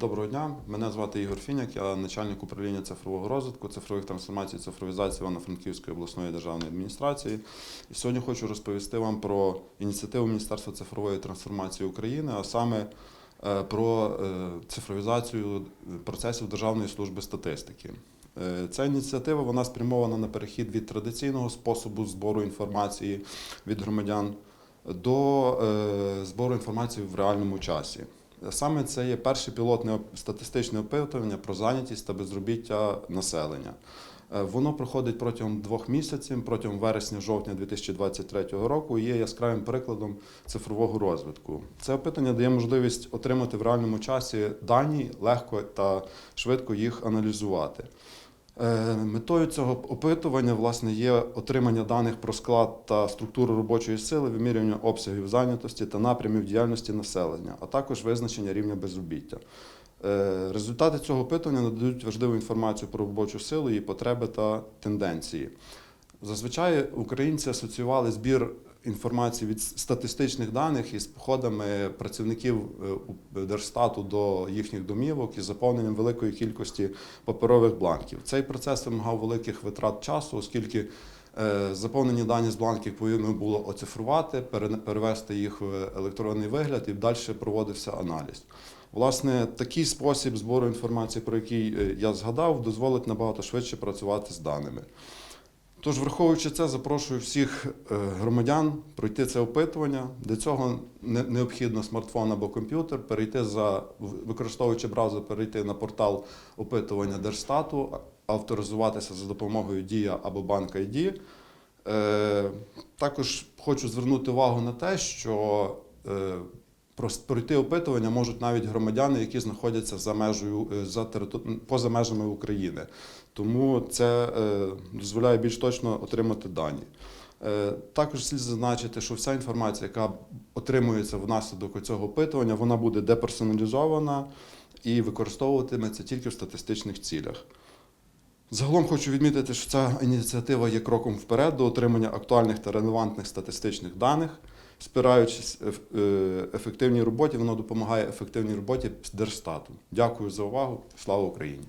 Доброго дня, мене звати Ігор Фіняк, я начальник управління цифрового розвитку, цифрових трансформацій, цифровізації Івано-Франківської обласної державної адміністрації. І сьогодні хочу розповісти вам про ініціативу Міністерства цифрової трансформації України, а саме е, про е, цифровізацію процесів Державної служби статистики. Е, Ця ініціатива вона спрямована на перехід від традиційного способу збору інформації від громадян до збору інформації в реальному часі. Саме це є перше пілотне статистичне опитування про зайнятість та безробіття населення. Е, Воно проходить протягом двох місяців, протягом вересня-жовтня 2023 року і є яскравим прикладом цифрового розвитку. Це опитання дає можливість отримати в реальному часі дані, легко та швидко їх аналізувати. Е, Метою цього опитування власне є отримання даних про склад та структуру робочої сили, вимірювання обсягів зайнятості та напрямів діяльності населення, а також визначення рівня безробіття. Е, Результати цього опитування надають важливу інформацію про робочу силу, її потреби та тенденції. Зазвичай українці асоціювали збір інформації від статистичних даних із походами працівників е, Держстату до їхніх домівок і заповненням великої кількості паперових бланків. Цей процес вимагав великих витрат часу, оскільки е, заповнені дані з бланків потрібно було оцифрувати, перевести їх в електронний вигляд і далі проводився аналіз. Власне, такий спосіб збору інформації, про який е, я згадав, дозволить набагато швидше працювати з даними. Тож, враховуючи це, запрошую всіх е, громадян пройти це опитування. Для цього не- необхідно смартфон або комп'ютер, перейти за використовуючи браузер, перейти на портал опитування Держстату, авторизуватися за допомогою Дія або Банк ID. Е, Також хочу звернути увагу на те, що е, пройти опитування можуть навіть громадяни, які знаходяться за межею е, за поза межами України. Тому це е, дозволяє більш точно отримати дані. Е, Також слід зазначити, що вся інформація, яка отримується внаслідок цього опитування, вона буде деперсоналізована і використовуватиметься тільки в статистичних цілях. Загалом хочу відмітити, що ця ініціатива є кроком вперед до отримання актуальних та релевантних статистичних даних. Спираючись еф- е, ефективній роботі, воно допомагає ефективній роботі Держстату. Дякую за увагу. Слава Україні!